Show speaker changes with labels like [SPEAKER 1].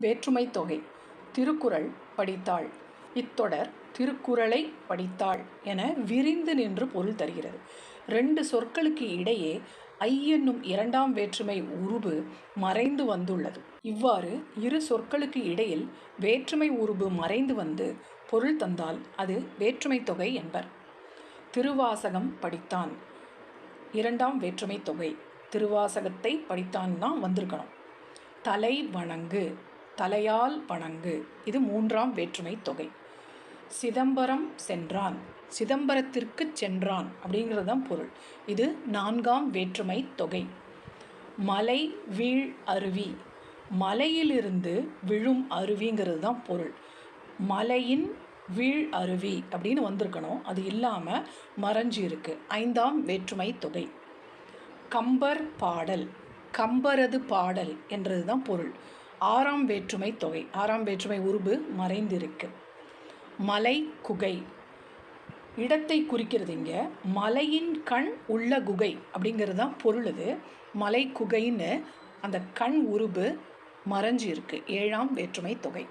[SPEAKER 1] வேற்றுமை தொகை. திருக்குறள் படித்தாள். இத்தொடர் திருக்குறளை படித்தாள் என விரிந்து நின்று பொருள் தருகிறது. ரெண்டு சொற்களுக்கு இடையே ஐ என்னும் இரண்டாம் வேற்றுமை உருபு மறைந்து வந்துள்ளது. இவ்வாறு இரு சொற்களுக்கு இடையில் வேற்றுமை உருபு மறைந்து வந்து பொருள் தந்தால் அது வேற்றுமை தொகை என்பர். திருவாசகம் படித்தான். இரண்டாம் வேற்றுமை தொகை. திருவாசகத்தை படித்தான் தான் வந்திருக்கணும். தலை வணங்கு. தலையால் வணங்கு. இது மூன்றாம் வேற்றுமை தொகை. சிதம்பரம் சென்றான். சிதம்பரத்திற்கு சென்றான் அப்படிங்கிறது தான் பொருள். இது நான்காம் வேற்றுமை தொகை. மலை வீழ் அருவி. மலையிலிருந்து விழும் அருவிங்கிறது தான் பொருள். மலையின் வீழ் அருவி அப்படின்னு வந்திருக்கணும். அது இல்லாமல் மறைஞ்சு இருக்கு ஐந்தாம் வேற்றுமை தொகை. கம்பர் பாடல். கம்பரது பாடல் என்றது தான் பொருள். ஆறாம் வேற்றுமை தொகை. ஆறாம் வேற்றுமை உருபு மறைந்திருக்கு. மலை குகை. இடத்தை குறிக்கிறது இங்கே. மலையின் கண் உள்ள குகை அப்படிங்கிறது தான் பொருள் இது. மலை குகைன்னு அந்த கண் உருபு மறைஞ்சிருக்கு. ஏழாம் வேற்றுமை தொகை.